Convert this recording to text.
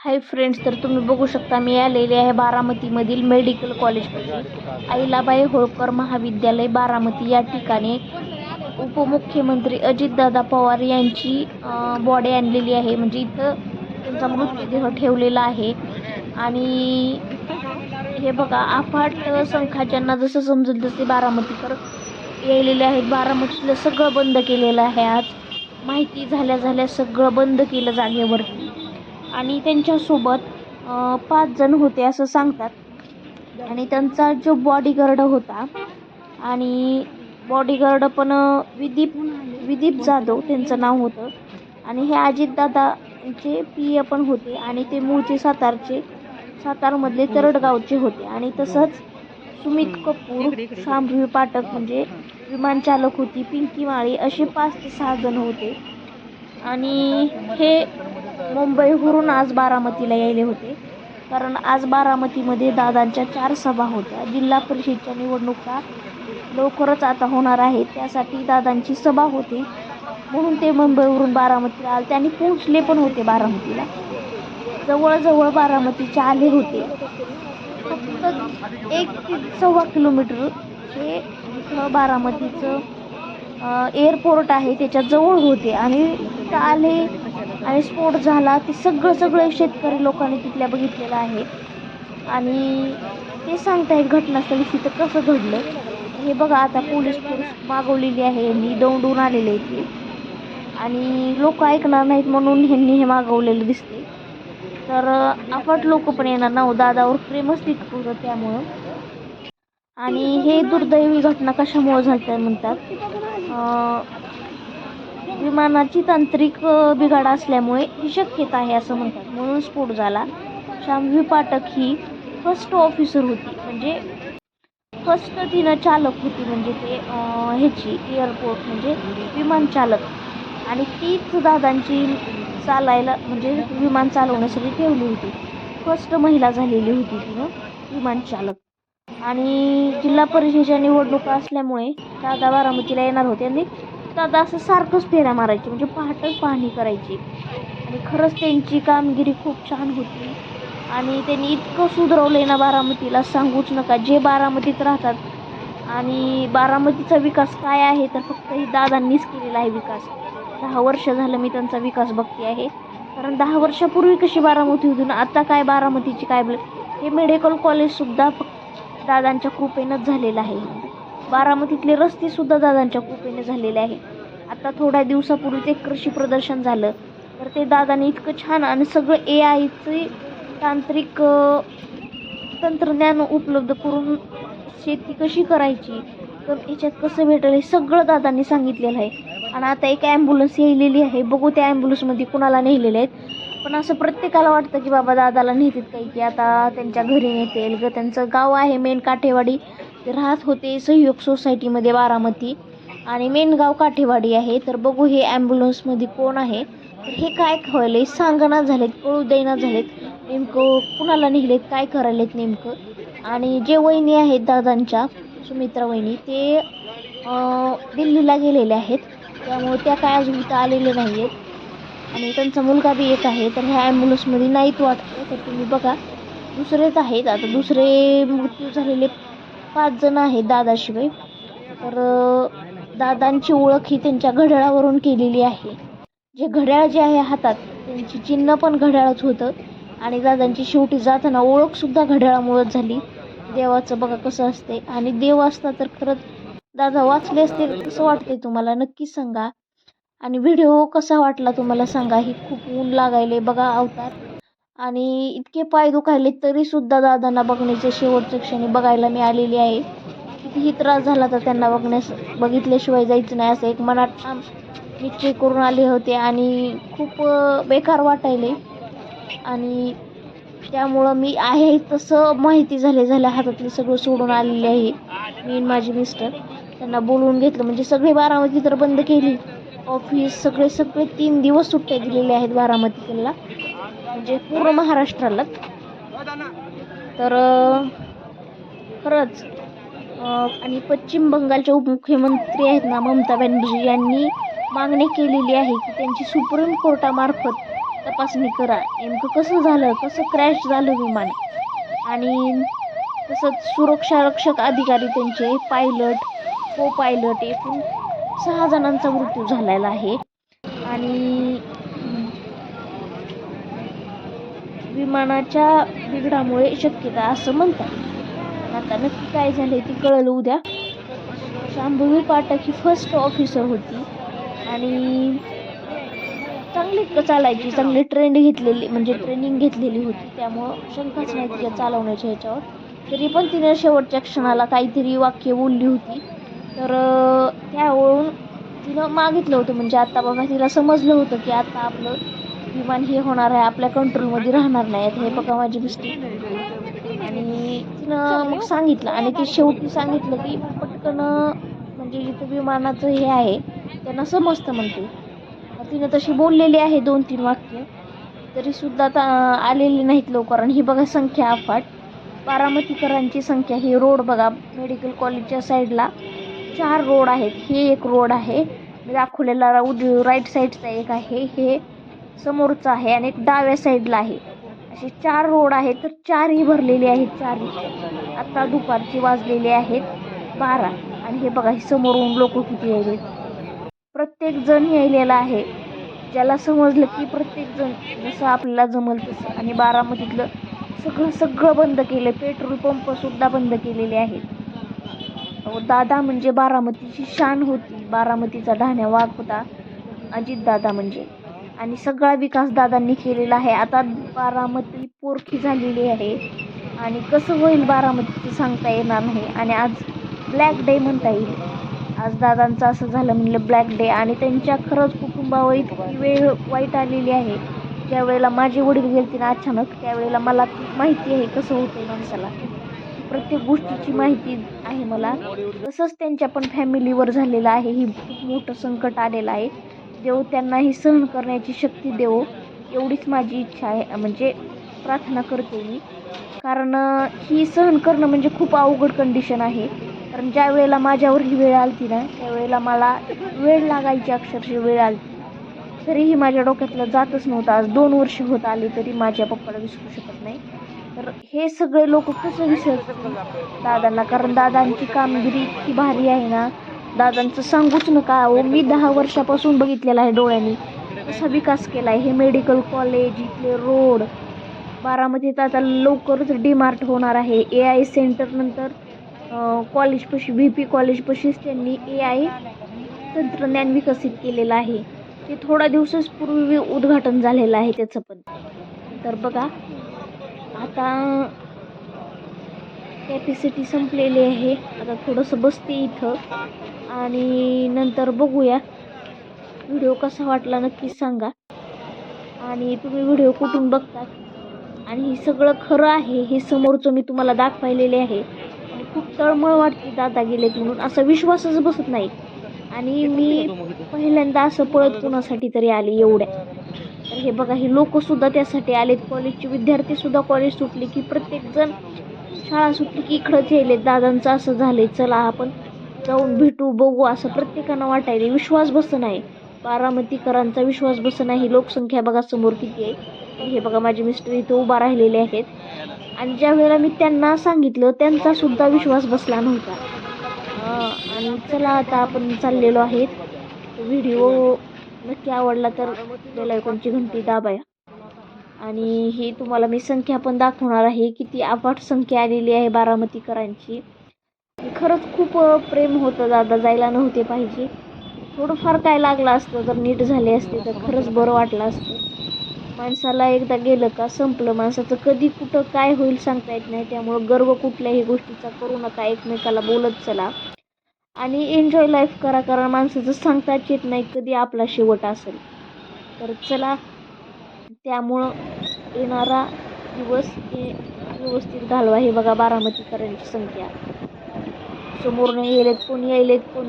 Hi friends तर तुम्ही बघू शकता मी आलेले आहे बारामतीमधील मेडिकल कॉलेजमध्ये. आईलाबाई होळकर महाविद्यालय बारामती या ठिकाणी उपमुख्यमंत्री अजितदादा पवार यांची बॉडी आणलेली आहे. म्हणजे इथं त्यांचा मृतदेह ठेवलेला आहे. आणि हे बघा अफाट संख्या जसं समजेल तसे बारामतीकर यायलेले आहेत. बारामतीला सगळं बंद केलेलं आहे आज. माहिती झाल्या झाल्या सगळं बंद केलं जागेवरती. आणि त्यांच्यासोबत पाच जण होते असं सांगतात. आणि त्यांचा जो बॉडीगार्ड होता आणि बॉडीगार्ड पण विदीप विदीप जाधव त्यांचं नाव होतं. आणि हे अजितदादांचे पी ए पण होते आणि ते मूळचे सातारचे सातारमधले तरडगावचे होते. आणि तसंच सुमित कपूर शांभवी पाठक म्हणजे विमानचालक होती पिंकी माळी असे पाच ते सहा जण होते. आणि हे मुंबईवरून आज बारामतीला यायले होते. कारण आज बारामतीमध्ये दादांच्या चार सभा होत्या. जिल्हा परिषदच्या निवडणुका लवकरच आता होणार आहेत. त्यासाठी दादांची सभा होती. म्हणून ते मुंबईवरून बारामतीला आले. त्यांनी पोहोचले पण होते बारामतीला. जवळजवळ बारामतीचे आले होते. फक्त एक ते सव्वा किलोमीटर हे इथं बारामतीचं एअरपोर्ट आहे. त्याच्याजवळ होते. आणि तिथं आले आणि स्फोट झाला ते सगळं सगळं शेतकरी लोकांनी तिथल्या बघितलेलं आहे. आणि ते सांगतायत घटनास्थळी तिथं कसं घडलं हे बघा आता पोलीस फोर्स मागवलेली आहे यांनी दौडून आलेले ते. आणि लोक ऐकणार नाहीत म्हणून ह्यांनी हे मागवलेलं दिसते तर अफाट लोक पण येणार ना हो, दादावर प्रेमच तितकं होतं त्यामुळं? आणि हे दुर्दैवी घटना कशामुळं झाल्या म्हणतात? विमानाची तांत्रिक बिघाड असल्यामुळे ही शक्यता आहे असं म्हणतात. म्हणून स्फोट झाला. शामवी पाठक ही फर्स्ट ऑफिसर होती. म्हणजे फर्स्ट तिनं चालक होती म्हणजे ते ह्याची एअरपोर्ट म्हणजे विमान चालक. आणि तीच दादांची चालायला म्हणजे विमान चालवण्यासाठी ठेवली होती. फर्स्ट महिला झालेली होती तिनं विमान चालक. आणि जिल्हा परिषदेच्या निवडणुका असल्यामुळे दादा बारामतीला येणार होते आणि दादा असं सारखंच फेऱ्या मारायची म्हणजे पहाटच पाहणी करायची. आणि खरंच त्यांची कामगिरी खूप छान होती. आणि त्यांनी इतकं सुधरवलं ना बारामतीला सांगूच नका. जे बारामतीत राहतात आणि बारामतीचा विकास काय आहे तर फक्त ही दादांनीच केलेला आहे विकास. दहा वर्ष झालं मी त्यांचा विकास बघते आहे. कारण दहा वर्षापूर्वी कशी बारामती होती ना आता काय बारामतीची काय हे मेडिकल कॉलेजसुद्धा फक्त दादांच्या कृपेनंच झालेलं आहे. बारामतीतले रस्तेसुद्धा दादांच्या कृपेने झालेले आहे आता थोड्या दिवसापूर्वी ते कृषी प्रदर्शन झालं. तर ते दादाने इतकं छान आणि सगळं ए आयचे तांत्रिक तंत्रज्ञान उपलब्ध करून शेती कशी करायची तर याच्यात कसं भेटेल हे सगळं दादांनी सांगितलेलं आहे. आणि आता एक ॲम्ब्युलन्स यायलेली आहे. बघू त्या ॲम्ब्युलन्समध्ये कुणाला नेलेले आहेत. पण असं प्रत्येकाला वाटतं की बाबा दादाला नेतात काही की आता त्यांच्या घरी नेतील. ग त्यांचं गाव आहे मेन काठेवाडी. ते राहत होते सहयोग सोसायटीमध्ये बारामती. आणि मेन गाव काठेवाडी आहे. तर बघू हे ॲम्ब्युलन्समध्ये कोण आहे. तर हे काय खवले सांगणं झालेत कळू देना झालेत. नेमकं कुणाला नेलेत काय करायलेत नेमकं? आणि जे वहिनी आहेत दादांच्या सुमित्रा वहिनी ते दिल्लीला गेलेले आहेत. त्यामुळे त्या काय अजून इथं आलेले नाही आहेत आणि त्यांचा मुलगा बी एक आहे. तर ह्या ॲम्ब्युलन्समध्ये नाहीत वाटतं. तर तुम्ही बघा. दुसरेच आहेत. आता दुसरे मृत्यू झालेले पाच जण आहेत दादाशिवाय. तर दादांची ओळख ही त्यांच्या घड्याळावरून केलेली आहे. जे घड्याळ जे आहे हातात त्यांची चिन्ह पण घड्याळच होतं. आणि दादांची शेवटी जाताना ओळखसुद्धा घड्याळामुळेच झाली. देवाचं बघा कसं असते आणि देव असता तर खरंच दादा वाचले असते कसं वाटते तुम्हाला नक्की सांगा. आणि व्हिडिओ कसा वाटला तुम्हाला सांगा. ही खूप ऊन लागायले बघा अवतार. आणि इतके पाय दुखायले तरीसुद्धा दादांना बघण्याच्या शेवटच्या क्षणी बघायला मी आलेली आहे. कितीही त्रास झाला तर त्यांना बघण्यास बघितल्याशिवाय जायचं नाही असं एक मनात ठाम निश्चय करून आले होते आणि खूप बेकार वाटायले. आणि त्यामुळं मी आहे तसं माहिती झाले झाल्या हातातलं सगळं सोडून आलेले आहे. मी आणि माझे मिस्टर त्यांना बोलवून घेतलं. म्हणजे सगळे बारामती तर बंद केली. ऑफिस सगळे सगळे तीन दिवस सुट्ट्या दिलेल्या आहेत बारामतीला म्हणजे पूर्ण महाराष्ट्रालाच. तर खरंच आणि पश्चिम बंगालच्या उपमुख्यमंत्री आहेत ना ममता बॅनर्जी यांनी मागणी केलेली आहे की त्यांची सुप्रीम कोर्टामार्फत तपासणी करा. नेमकं कसं झालं कसं क्रॅश झालं विमान? आणि तसंच सुरक्षा रक्षक अधिकारी त्यांचे पायलट को पायलट एकूण सहा जणांचा मृत्यू झालेला आहे. आणि विमानाच्या बिघडामुळे शक्यता असं म्हणतात. आता नक्की काय झालं ती कळलं उद्या शांभवी पाठक ही फर्स्ट ऑफिसर होती. आणि चांगली चालायची चांगली ट्रेंड घेतलेली म्हणजे ट्रेनिंग घेतलेली होती. त्यामुळं शंकाच नाही तिच्या चालवण्याच्या ह्याच्यावर. तरी पण तिने शेवटच्या क्षणाला काहीतरी वाक्य बोलली होती. तर त्यावरून तिनं मागितलं होतं. म्हणजे आता बघा तिला समजलं होतं की आता आपलं विमान हे होणार आहे आपल्या कंट्रोलमध्ये राहणार नाही हे बघा माझी मिस्टेक आणि तिनं मग सांगितलं आणि ते शेवटी सांगितलं की पटकन म्हणजे जिथं विमानाचं हे आहे त्यांना समजतं म्हणते. तिनं तशी बोललेली आहे दोन तीन वाक्य तरीसुद्धा आता आलेली नाहीत लवकर. आणि ही बघा संख्या अफाट बारामतीकरांची संख्या ही रोड बघा मेडिकल कॉलेजच्या साईडला चार रोड आहेत. हे एक रोड आहे. दाखवलेला उज राईट साईडचा एक आहे. हे समोरचा आहे आणि एक डाव्या साईडला आहे. असे चार रोड आहेत तर चारही भरलेले आहेत चारही. आत्ता दुपारची वाजलेले आहेत बारा. आणि हे बघा हे समोरून लोक किती यायलेत प्रत्येक जण यायलेला आहे. ज्याला समजलं की प्रत्येक जण जसं आपल्याला जमल तसं. आणि बारामतीतलं सगळं सगळं बंद केलं. पेट्रोल पंपसुद्धा बंद केलेले आहेत. दादा म्हणजे बारामतीची शान होती. बारामतीचा ढाण्या वाघ होता. अजितदादा म्हणजे. आणि सगळा विकास दादांनी केलेला आहे. आता बारामती पोरखी झालेली आहे. आणि कसं होईल बारामतीचं सांगता येणार नाही. आणि आज ब्लॅक डे म्हणता येईल. आज दादांचं असं झालं म्हणलं ब्लॅक डे आणि त्यांच्या खरंच कुटुंबावर इतकी वेळ वाईट आलेली आहे. ज्या वेळेला माझे वडील गेलते ना अचानक त्यावेळेला मला माहिती आहे कसं होतं माणसाला. प्रत्येक गोष्टीची माहिती आहे मला. तसंच त्यांच्या पण फॅमिलीवर झालेलं आहे. ही खूप मोठं संकट आलेलं आहे. देव त्यांना ही सहन करण्याची शक्ती देवो एवढीच माझी इच्छा आहे. म्हणजे प्रार्थना करते मी. कारण ही सहन करणं म्हणजे खूप अवघड कंडिशन आहे. कारण ज्या वेळेला माझ्यावर ही वेळ आलती ना त्यावेळेला मला वेळ लागायची अक्षरशः वेळ आलती. तरीही माझ्या डोक्यातलं जातच नव्हतं. आज दोन वर्ष होत आली तरी माझ्या पप्पाला विसरू शकत नाही. तर हे सगळे लोक कसं विसरतील? दादांना. कारण दादांची कामगिरी इतकी भारी आहे ना. दादांचं सांगूच नका अहो. मी दहा वर्षापासून बघितलेलं आहे डोळ्यांनी. कसा विकास केला आहे हे मेडिकल कॉलेज इथले रोड बारामतीत आता लवकरच डीमार्ट होणार आहे. ए आय सेंटर नंतर कॉलेजपाशी व्ही पी कॉलेजपाशीच त्यांनी ए आय तंत्रज्ञान विकसित केलेलं आहे. ते थोडा दिवसच पूर्वी उद्घाटन झालेलं आहे त्याचं पण. तर बघा आता कॅपॅसिटी संपलेली आहे. आता थोडंसं बसते इथं. आणि नंतर बघूया. व्हिडिओ कसा वाटला नक्कीच सांगा. आणि तुम्ही व्हिडिओ कुठून बघतात आणि हे सगळं खरं आहे हे समोरचं मी तुम्हाला दाखवायलेले आहे. आणि खूप तळमळ वाटते दादा गेलेत म्हणून. असा विश्वासच बसत नाही. आणि मी पहिल्यांदा असं पळत कुणासाठी तरी आले एवढ्या. तर हे बघा हे लोकसुद्धा त्यासाठी आलेत. कॉलेजचे विद्यार्थीसुद्धा कॉलेज सुटले की प्रत्येकजण शाळा सुटली की इकडंच यायले दादांचं असं झालंय चला आपण जाऊन भेटू बघू असं प्रत्येकानं वाटायले विश्वास बसत नाही. बारामतीकरांचा विश्वास बसत नाही. लोकसंख्या बघा समोर किती आहे. हे बघा माझे मिस्टर इथं उभा राहिलेले आहेत. आणि ज्या वेळेला मी त्यांना सांगितलं त्यांचा सुद्धा विश्वास बसला नव्हता. आणि चला आता आपण चाललेलो आहेत. व्हिडिओ नक्की आवडला तर बेलायकॉनची घंटी दाबाया. आणि ही तुम्हाला मी संख्या पण दाखवणार आहे किती अफाट संख्या आलेली आहे बारामतीकरांची. खरंच खूप प्रेम होतं दादा जायला नव्हते पाहिजे. थोडंफार काय लागलं असतं तर नीट झाले असते तर खरंच बरं वाटलं असतं. माणसाला एकदा गेलं का संपलं माणसाचं कधी कुठं काय होईल सांगता येत नाही. त्यामुळं गर्व कुठल्याही गोष्टीचा करू नका एकमेकाला बोलत चला. आणि एन्जॉय लाईफ करा कारण माणसाचं सांगताच येत नाही कधी आपला शेवट असेल. तर चला त्यामुळं येणारा दिवस हे व्यवस्थित घालवा हे बघा बारामतीकरांची संख्या. समोरने येलेत कोण यायलेत कोण